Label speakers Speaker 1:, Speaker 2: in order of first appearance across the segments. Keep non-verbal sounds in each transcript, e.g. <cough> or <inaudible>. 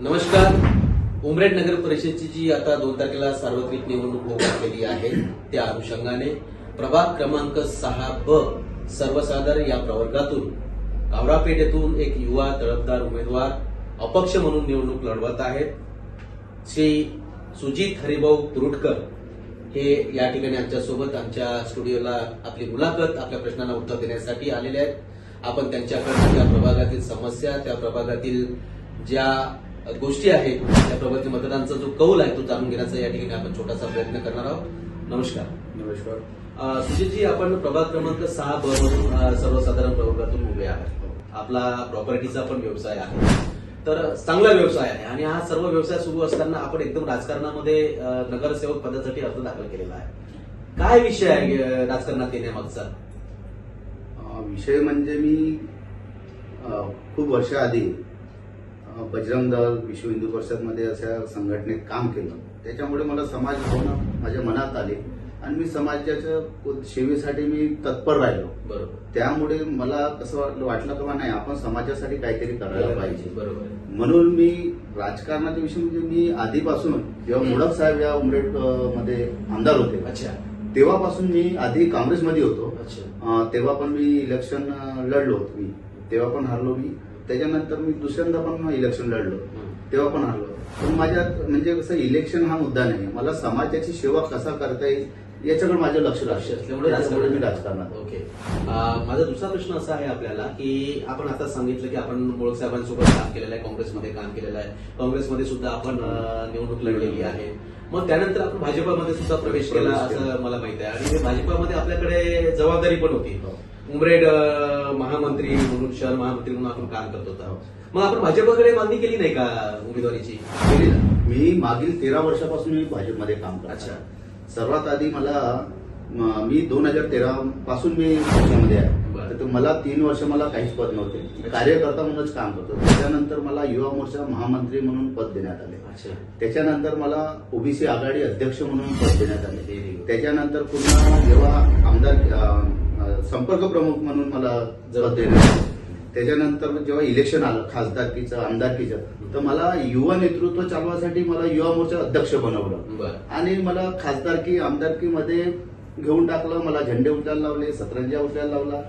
Speaker 1: नमस्कार. उमरेड नगर परिषदेची जी आता दोन तारखेला सार्वत्रिक निवडणूक होत असलेली आहे त्या अनुषंगाने प्रभाग क्रमांक सहा ब सर्वसाधारण या प्रवर्गातून कावरापेठ येथून एक युवा तळपदार उमेदवार अपक्ष म्हणून निवडणूक लढवत आहेत. श्री सुजित हरिभाऊ तुरुटकर हे या ठिकाणी आमच्यासोबत आमच्या स्टुडिओला आपली मुलाखत आपल्या प्रश्नांना उत्तर देण्यासाठी आलेले आहेत. आपण त्यांच्याकडून त्या प्रभागातील समस्या त्या प्रभागातील ज्या गोष्टी आहेत. त्या प्रभागातील मतदानाचा जो कौल आहे तो जाणून घेण्याचा या ठिकाणी आपण छोटासा प्रयत्न करणार आहोत. नमस्कार.
Speaker 2: नमस्कार.
Speaker 1: सुजितजी आपण प्रभाग क्रमांक सहा ब मधून सर्वसाधारण प्रवर्गातून उभे आहात. आपला प्रॉपर्टीचा पण व्यवसाय आहे. तर चांगला व्यवसाय आहे आणि हा सर्व व्यवसाय सुरू असताना आपण एकदम राजकारणामध्ये नगरसेवक पदासाठी अर्ज दाखल केलेला आहे. काय विषय आहे राजकारणात येण्यामागचा?
Speaker 2: विषय म्हणजे मी खूप वर्ष आधी अं, बजरंग दल विश्व हिंदू परिषदमध्ये अशा संघटनेत काम केलं. त्याच्यामुळे मला समाज भावना माझ्या मनात आली. आणि मी समाजाच्या सेवेसाठी मी तत्पर राहिलो.
Speaker 1: बरोबर.
Speaker 2: त्यामुळे मला कसं वाटलं वाटलं की बा नाही आपण समाजासाठी काहीतरी करायला पाहिजे.
Speaker 1: बरोबर.
Speaker 2: म्हणून मी राजकारणाच्या विषयी म्हणजे मी आधीपासून जेव्हा मुडक साहेब या उमरेड अं, मध्ये आमदार होते.
Speaker 1: अच्छा.
Speaker 2: तेव्हापासून मी आधी काँग्रेसमध्ये होतो.
Speaker 1: अच्छा.
Speaker 2: तेव्हा पण मी इलेक्शन लढलो होतो मी. तेव्हा पण हारलो मी. त्याच्यानंतर मी दुसऱ्यांदा पण इलेक्शन लढलो. तेव्हा पण हारलो. पण माझ्यात म्हणजे कसं इलेक्शन हा मुद्दा नाही. मला समाजाची सेवा कसा करता येईल याच्याकडे माझं लक्ष
Speaker 1: लक्ष असल्यामुळे
Speaker 2: मी राजकारणात
Speaker 1: ओके. माझा दुसरा प्रश्न असा आहे आपल्याला की आपण आता सांगितलं की आपण मोळक साहेबांसोबत काम केलेलं आहे काँग्रेसमध्ये काम केलेलं आहे. काँग्रेसमध्ये सुद्धा आपण निवडणूक लढलेली आहे. मग त्यानंतर आपण भाजपामध्ये सुद्धा प्रवेश केला. असं मला माहिती आहे. आणि भाजपामध्ये आपल्याकडे जबाबदारी पण होती.
Speaker 2: हो.
Speaker 1: उमरेड महामंत्री म्हणून शहर महामंत्री म्हणून आपण काम करत होता मग आपण भाजपाकडे मागणी केली नाही का उमेदवारीची?
Speaker 2: केली ना? मी मागील तेरा वर्षापासून मी भाजपमध्ये काम करतो
Speaker 1: अच्छा.
Speaker 2: सर्वात आधी मला म- मी दोन हजार तेरा पासून मी पक्षामध्ये आहे.
Speaker 1: बरं.
Speaker 2: तर मला तीन वर्ष मला काहीच पद नव्हते. कार्यकर्ता म्हणूनच काम करतो त्याच्यानंतर मला युवा मोर्चा महामंत्री म्हणून पद देण्यात आले.
Speaker 1: अच्छा.
Speaker 2: त्याच्यानंतर मला ओबीसी आघाडी अध्यक्ष म्हणून पद देण्यात आले. त्याच्यानंतर पुन्हा जेव्हा आमदार अं, संपर्क प्रमुख म्हणून मला पद देण्यात त्याच्यानंतर जेव्हा इलेक्शन आलं खासदारकीचं आमदारकीचं तर मला युवा नेतृत्व चालवासाठी मला युवा मोर्चा अध्यक्ष बनवलं. आणि मला खासदारकी आमदारकीमध्ये घेऊन टाकलं मला झेंडे उचलायला लावले सतरंजा उचलायला लावला.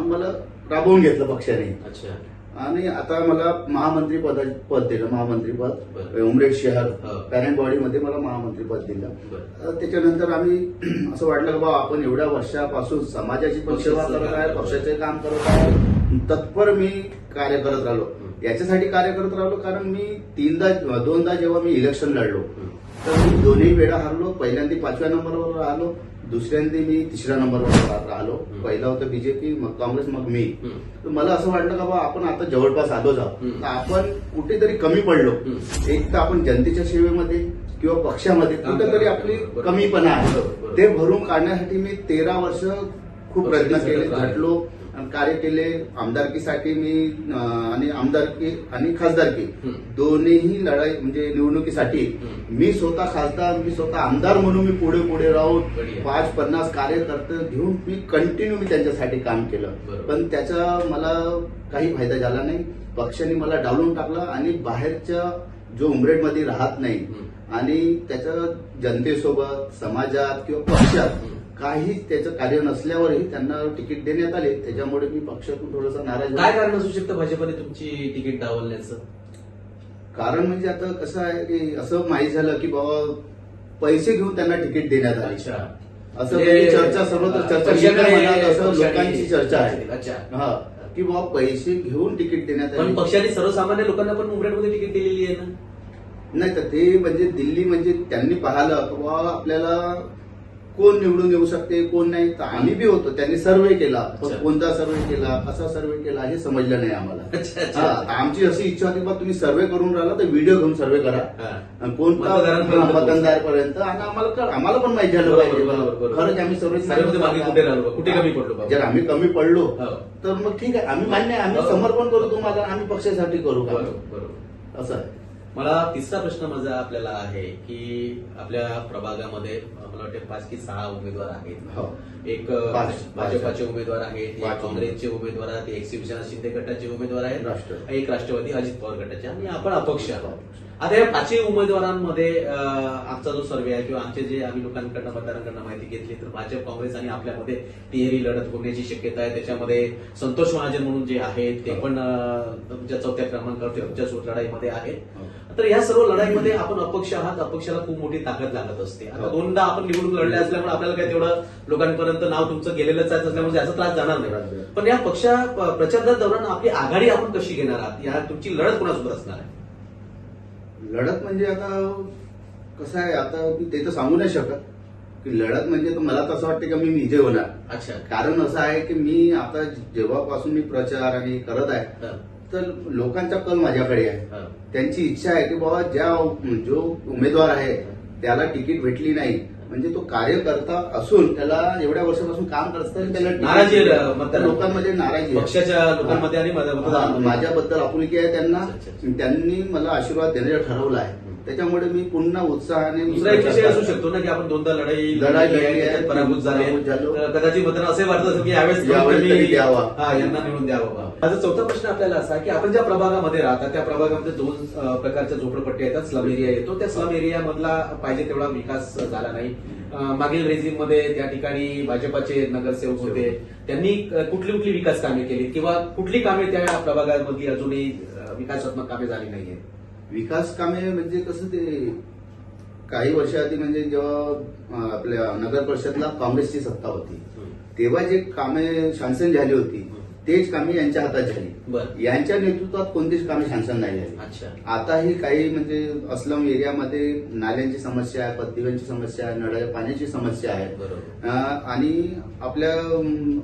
Speaker 2: मला राबवून घेतलं पक्षाने.
Speaker 1: अच्छा.
Speaker 2: आणि आता मला महामंत्री पद पद दिलं महामंत्री पद. उमरेड शहर
Speaker 1: हो.
Speaker 2: पॅरेंट बॉडीमध्ये मला महामंत्री पद दिलं त्याच्यानंतर आम्ही <clears throat> असं वाटलं की बा आपण एवढ्या वर्षापासून समाजाची पण सेवा करत आहे पक्षाचे काम करत आहे तत्पर मी कार्य करत राहिलो
Speaker 1: हं.
Speaker 2: याच्यासाठी कार्य करत राहिलो कारण मी तीनदा दोनदा जेव्हा मी इलेक्शन लढलो
Speaker 1: हं.
Speaker 2: तर मी दोन्ही वेळा हारलो पहिल्यांदा पाचव्या नंबरवर राहिलो दुसऱ्यांदा मी तिसऱ्या नंबरवर राहिलो. पहिला होतं बीजेपी मग काँग्रेस मग मी. तर मला असं वाटलं का बा आपण आता जवळपास आलोच आहोत. तर आपण कुठेतरी कमी पडलो. एक तर आपण जनतेच्या सेवेमध्ये किंवा पक्षामध्ये कुठेतरी. आपली. कमीपणा आहे. ते भरून काढण्यासाठी मी तेरा वर्ष खूप प्रयत्न केले. झटलो कार्य केले आमदारकीसाठी मी आणि आमदारकी आणि खासदारकी
Speaker 1: हं.
Speaker 2: दोन्हीही लढाई म्हणजे निवडणुकीसाठी. मी स्वतः खासदार मी स्वतः आमदार म्हणून मी पुढे पुढे राहून. पाच पन्नास कार्यकर्ते घेऊन मी कंटिन्यू मी त्यांच्यासाठी काम केलं. पण त्याचा मला काही फायदा झाला नाही पक्षाने मला डावलून टाकला आणि बाहेरच्या जो उमरेडमध्ये राहत नाही. आणि त्याच्या जनतेसोबत समाजात किंवा पक्षात. काही त्याचं कार्य नसल्यावरही त्यांना तिकीट देण्यात आले. त्याच्यामुळे मी पक्षातून थोडासा नाराज
Speaker 1: काय. कारण असू शकतं भाजपने तुमची तिकीट डावलण्याचं
Speaker 2: कारण म्हणजे आता कसं आहे की असं माहीत झालं की बाबा पैसे घेऊन त्यांना तिकीट देण्यात आले. असं
Speaker 1: म्हणजे,
Speaker 2: म्हणजे चर्चा सर्वत्र चर्चा असं लोकांची चर्चा आहे.
Speaker 1: अच्छा.
Speaker 2: हा. की बाबा पैसे घेऊन तिकीट देण्यात आले.
Speaker 1: पक्षाने सर्वसामान्य लोकांना पण उमरेडमध्ये तिकीट दिलेली आहे ना?
Speaker 2: नाही तर ते म्हणजे दिल्ली म्हणजे त्यांनी पाहिलं. की बाबा आपल्याला कोण निवडून येऊ शकते कोण नाही तर आम्ही बी होतो. त्यांनी सर्वे केला. पण. कोणता सर्वे केला कसा सर्वे केला हे समजलं नाही आम्हाला. आमची अशी इच्छा होती बा तुम्ही सर्वे करून राहिला तर व्हिडिओ घेऊन सर्वे करा. कोणता मतदार पर्यंत आणि आम्हाला आम्हाला पण माहिती झालं
Speaker 1: बरोबर,
Speaker 2: पाहिजे. खरंच आम्ही सर्वे
Speaker 1: सर्वेमध्ये मागे कुठे कमी पडलो?
Speaker 2: जर आम्ही कमी पडलो
Speaker 1: हो.
Speaker 2: तर मग ठीक आहे. आम्ही मान्य आम्ही
Speaker 1: हो.
Speaker 2: समर्पण करू तुम्हाला आम्ही पक्षासाठी करू. असं आहे.
Speaker 1: मला तिसरा प्रश्न माझा आपल्याला आहे की आपल्या प्रभागामध्ये मला वाटते पाच की सहा उमेदवार आहेत
Speaker 2: हो
Speaker 1: एक. भाजपाचे उमेदवार आहेत. काँग्रेसचे उमेदवार आहेत एक शिवसेना शिंदे गटाचे उमेदवार आहेत. एक राष्ट्रवादी अजित पवार गटाचे आणि आपण अपक्ष आहोत आता या पाचही उमेदवारांमध्ये आमचा जो सर्वे आहे किंवा आमचे जे आम्ही लोकांकडनं मतदारांकडनं माहिती घेतली तर भाजप काँग्रेस आणि आपल्यामध्ये तिहेरी लढत होण्याची शक्यता आहे. त्याच्यामध्ये संतोष महाजन म्हणून जे आहेत ते पण तुमच्या चौथ्या क्रमांकावरती तुमच्या लढाईमध्ये आहेत.
Speaker 2: हो.
Speaker 1: तर या सर्व लढाईमध्ये आपण अपक्ष आहात. अपक्षाला खूप मोठी ताकद लागत असते. आता
Speaker 2: हो.
Speaker 1: दोनदा आपण निवडणूक लढले असल्यामुळे आपल्याला काय तेवढं लोकांपर्यंत नाव तुमचं गेलेलंच आहे असल्यामुळे याचा त्रास जाणार नाही. पण या पक्षा प्रचार दौरान आपली आघाडी आपण कशी घेणार आहात? या तुमची लढत कोणासोबत असणार आहे?
Speaker 2: लढत म्हणजे आता कसं आहे आता ते तर सांगू नाही शकत. की लढत म्हणजे तर मला तसं वाटतं की मी विजय होणार.
Speaker 1: अच्छा.
Speaker 2: कारण असं आहे की मी आता जेव्हापासून मी प्रचार आणि करत आहे तर लोकांचा कल माझ्याकडे आहे. त्यांची इच्छा आहे की बाबा ज्या जो उमेदवार आहे त्याला तिकीट भेटली नाही म्हणजे तो कार्यकर्ता असून त्याला एवढ्या वर्षापासून काम करत असताना त्याला
Speaker 1: नाराजी. मतदार-
Speaker 2: लोकांमध्ये नाराजी.
Speaker 1: पक्षाच्या लोकांमध्ये आणि.
Speaker 2: माझ्याबद्दल आपुलकी आहे त्यांना. त्यांनी मला आशीर्वाद देण्याचं ठरवलं आहे त्याच्यामुळे मी पुन्हा उत्साहाने
Speaker 1: दुसरा एक विषय असू शकतो ना की आपण दोनदा लढाई
Speaker 2: लढाई
Speaker 1: लढली आहे, पराभूत झाले.
Speaker 2: पराभूत झालो.
Speaker 1: तर कदाचित मित्रांनो असे वाटत असेल की यावेळेस
Speaker 2: द्यावा.
Speaker 1: हा यांना निवडून द्यावं माझा चौथा प्रश्न आपल्याला असा की आपण ज्या प्रभागामध्ये राहता त्या प्रभागामध्ये दोन अ, प्रकारच्या झोपडपट्टी येतात. स्लम एरिया येतो. त्या स्लम एरिया मधला पाहिजे तेवढा विकास झाला नाही. अ, मागील रेझिममध्ये त्या ठिकाणी भाजपाचे नगरसेवक होते. त्यांनी अ, कुठली कुठली विकास कामे केली किंवा कुठली कामे त्या प्रभागामधली अजूनही अ, विकासात्मक कामे झाली नाहीये
Speaker 2: विकास कामे म्हणजे कसं ते काही वर्षाआधी म्हणजे जेव्हा आपल्या नगर परिषदला काँग्रेसची सत्ता होती तेव्हा जे कामे शासन झाली होती तेच कामे यांच्या हातात झाली. यांच्या नेतृत्वात कोणतीच कामे शासन नाही झाली.
Speaker 1: अच्छा.
Speaker 2: आताही काही म्हणजे अस्लम एरियामध्ये नाल्यांची समस्या आहे पत्तीवांची समस्या आहे नळाच्या पाण्याची समस्या आहे. आणि आपल्या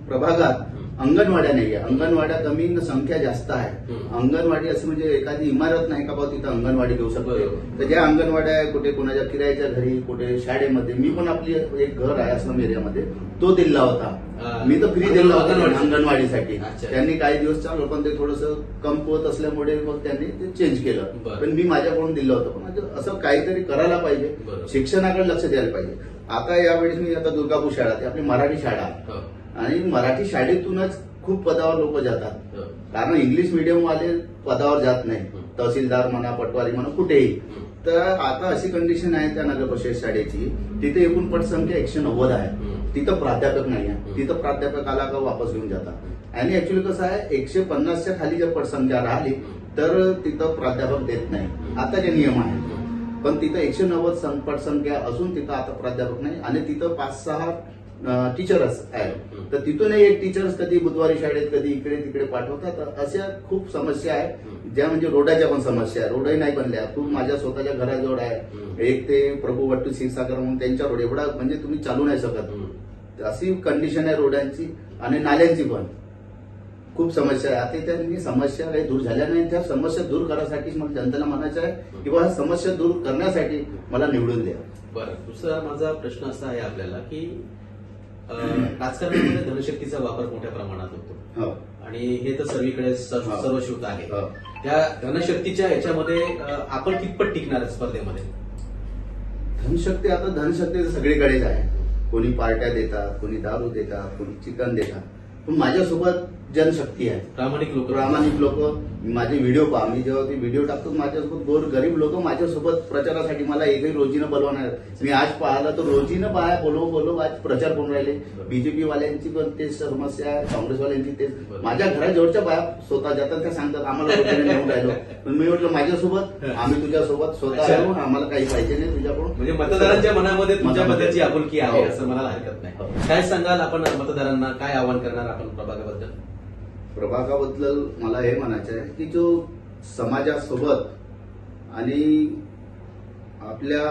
Speaker 2: प्रभागात अंगणवाड्या नाही आहे अंगणवाड्या कमी संख्या जास्त आहे. अंगणवाडी असं म्हणजे एखादी इमारत नाही का तिथं अंगणवाडी घेऊ शकते. तर ज्या अंगणवाड्या आहे कुठे कोणाच्या किरायाच्या घरी कुठे शाळेमध्ये मी पण आपली एक घर आहे अस्लम एरियामध्ये तो दिला. होता मी तर फ्री दिला होता
Speaker 1: अंगणवाडी.
Speaker 2: अंगणवाडीसाठी. त्यांनी काही दिवस चाललं पण ते थोडस कमकुवत असल्यामुळे मग त्यांनी ते चेंज केलं. पण मी माझ्याकडून दिलं होतं पण असं काहीतरी करायला पाहिजे. शिक्षणाकडे लक्ष द्यायला पाहिजे आता यावेळेस मी आता दुर्गापूर शाळा ती आपली मराठी शाळा.
Speaker 1: हो,
Speaker 2: आणि मराठी शाळेतूनच खूप पदावर लोक जातात.
Speaker 1: हो.
Speaker 2: कारण इंग्लिश मिडियम वाले पदावर जात नाही.
Speaker 1: हं.
Speaker 2: तहसीलदार म्हणा पटवारी म्हणा कुठेही.
Speaker 1: हं.
Speaker 2: तर आता अशी कंडिशन आहे त्या नगर परिषद शाळेची. तिथे एकूण पटसंख्या एकशे नव्वद आहे. तिथं प्राध्यापक नाही. आहे. तिथं प्राध्यापक आला का वापस घेऊन जातात. आणि ऍक्च्युली कसं आहे एकशे पन्नासच्या खाली जर पटसंख्या राहिली तर तिथं प्राध्यापक देत नाही. आता जे नियम आहे पण तिथं एकशे नव्वद पटसंख्या असून तिथं आता प्राध्यापक नाही. आणि तिथं पाच सहा टीचरच आहेत. तर तिथूनही एक टीचर्स कधी बुधवारी शाळेत कधी इकडे तिकडे पाठवतात. अशा खूप समस्या आहेत. ज्या म्हणजे रोडाच्या पण समस्या आहे रोडही नाही बनल्या. खूप माझ्या स्वतःच्या घराजवळ आहे. एक ते प्रभू वट्टू क्षीरसागर म्हणून त्यांच्या रोड एवढा म्हणजे तुम्ही चालू नाही शकत. अशी कंडिशन आहे रोडांची आणि नाल्यांची पण. खूप समस्या आहे. आता त्यांनी समस्या काही दूर झाल्या नाही. त्या समस्या दूर करण्यासाठी मला जनतेला म्हणायचं आहे की बाबा ह्या समस्या दूर करण्यासाठी मला निवडून द्या.
Speaker 1: बरं. दुसरा माझा प्रश्न असा आहे आपल्याला की राजकारणामध्ये धनशक्तीचा वापर मोठ्या प्रमाणात होतो.
Speaker 2: हो.
Speaker 1: आणि हे तर सर्वीकडे सर्व-
Speaker 2: हा.
Speaker 1: सर्वश्रुत आहे.
Speaker 2: हो.
Speaker 1: त्या धनशक्तीच्या याच्यामध्ये आपण कितपत टिकणार स्पर्धेमध्ये?
Speaker 2: धनशक्ती आता धनशक्ती सगळीकडेच आहे. कोणी पार्ट्या देतात कोणी दारू देतात कोणी चिकन देतात. पण माझ्यासोबत जनशक्ती आहे.
Speaker 1: प्रामाणिक लोक.
Speaker 2: प्रामाणिक लोक. माझे व्हिडिओ पहा. मी जेव्हा ते व्हिडिओ टाकतो माझ्यासोबत गोर गरीब लोक माझ्यासोबत प्रचारासाठी मला एकही रोजीनं बोलवणार मी आज पाहिलं तर रोजीनं पाहा बोलव बोलव आज प्रचार करून राहिले. बीजेपी वाल्यांची पण तेच समस्या आहे काँग्रेसवाल्यांची तेच. माझ्या घराजवळच्या बाया स्वतः जातात त्या सांगतात आम्हाला नेऊन राहिलो. पण मी म्हटलं माझ्यासोबत? आम्ही तुझ्यासोबत स्वतः राहू आम्हाला काही पाहिजे नाही तुझ्याकडून.
Speaker 1: म्हणजे मतदारांच्या मनामध्ये तुमच्या. बद्दलची आपुलकी आहे
Speaker 2: हो.
Speaker 1: असं मला हरकत
Speaker 2: हो.
Speaker 1: नाही काय सांगाल आपण मतदारांना? काय आवाहन करणार आपण प्रभागाबद्दल?
Speaker 2: प्रभागाबद्दल मला हे म्हणायचं आहे की जो समाजासोबत आणि आपल्या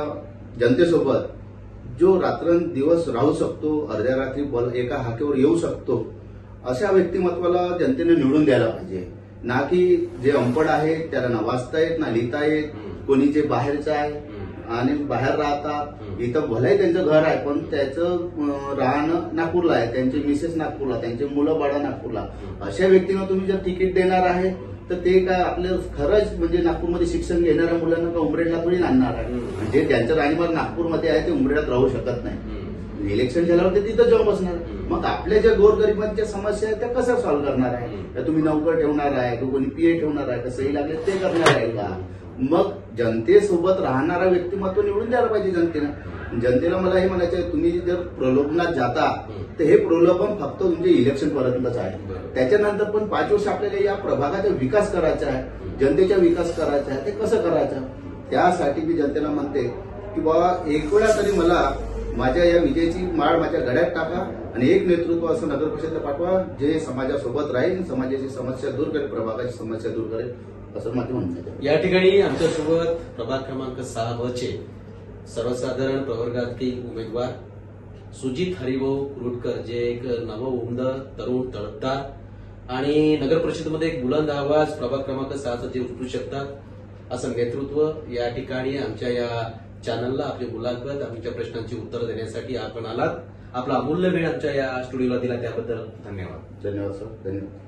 Speaker 2: जनतेसोबत जो रात्रंदिवस राहू शकतो अर्ध्या रात्री बल एका हाकेवर येऊ शकतो अशा व्यक्तिमत्वाला जनतेने निवडून द्यायला पाहिजे ना की जे अंपड आहे त्याला ना वाचता येत ना लिहिता येत. कोणी जे बाहेरचं आहे. आणि बाहेर राहतात. इथं भलंही त्यांचं घर आहे पण त्याचं राहणं नागपूरला आहे त्यांचे मिसेस नागपूरला त्यांचे मुलं बाळा नागपूरला. अशा व्यक्तींना तुम्ही जर तिकीट देणार आहे तर ते काय आपलं खरंच म्हणजे नागपूरमध्ये शिक्षण घेणाऱ्या मुलांना का उमरेडला थोडी आणणार आहे. म्हणजे ज्यांचं राहणीमान नागपूरमध्ये आहे ते उमरेडात राहू शकत नाही. इलेक्शन झाल्यावर ते तिथं जॉब असणार. मग आपल्या ज्या गोरगरिबांच्या समस्या आहेत त्या कशा सॉल्व्ह करणार आहे तुम्ही नोकर ठेवणार आहे का कोणी पीए ठेवणार आहे का सही लागले ते करणार आहे का मग जनतेसोबत राहणारा व्यक्तिमत्व निवडून द्यायला पाहिजे जनतेनं जनतेला मला हे म्हणायचं आहे, तुम्ही जर प्रलोभनात जाता. तर हे प्रलोभन फक्त तुमचे इलेक्शन पर्यंतच आहे. त्याच्यानंतर पण पाच वर्ष आपल्याला या प्रभागाचा विकास करायचा आहे जनतेचा विकास करायचा आहे ते कसं करायचं त्यासाठी मी जनतेला म्हणते की बाबा एक वेळा तरी मला माझ्या या विजयाची माळ माझ्या गड्यात टाका आणि एक नेतृत्व असं नगर परिषदेला पाठवा जे समाजासोबत राहील समाजाची समस्या दूर करेल प्रभागाची समस्या दूर करेल
Speaker 1: या ठिकाणी आमच्यासोबत प्रभाग क्रमांक सहा ब चे सर्वसाधारण प्रवर्गातील उमेदवार सुजित हरिभाऊ कुरुटकर जे एक नव उमद तरुण तळपदार आणि नगर परिषदेमध्ये एक बुलंद आवाज प्रभाग क्रमांक सहाचं ते उचलू शकतात असं नेतृत्व या ठिकाणी आमच्या या चॅनलला आपली मुलाखत आमच्या प्रश्नांची उत्तरं देण्यासाठी आपण आलात. आपला अमूल्य वेळ आमच्या या स्टुडिओला दिला त्याबद्दल धन्यवाद.
Speaker 2: धन्यवाद सर धन्यवाद.